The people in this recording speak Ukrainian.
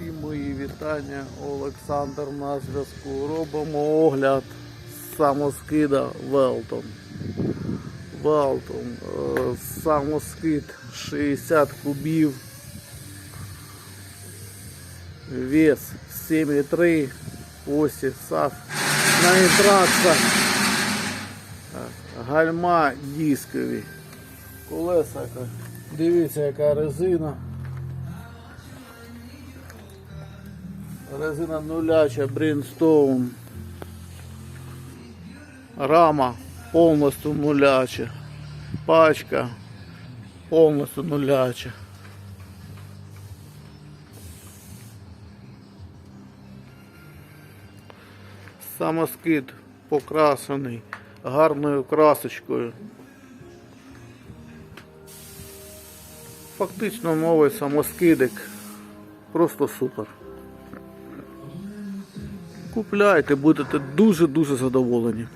Всі мої вітання, Олександр на зв'язку. Робимо огляд самоскида Велтон. Велтон. Е, Самоскид 60 кубів. Вес 7,3. Осі САФ. На інтракса. Гальма дискові. Колеса. Дивіться, яка резина. Резина нуляча, Брінстоун. Рама повністю нуляча. Пачка повністю нуляча. Самоскид покрасений гарною красочкою. Фактично новий самоскидик. Просто супер. Купляйте, будете дуже-дуже задоволені.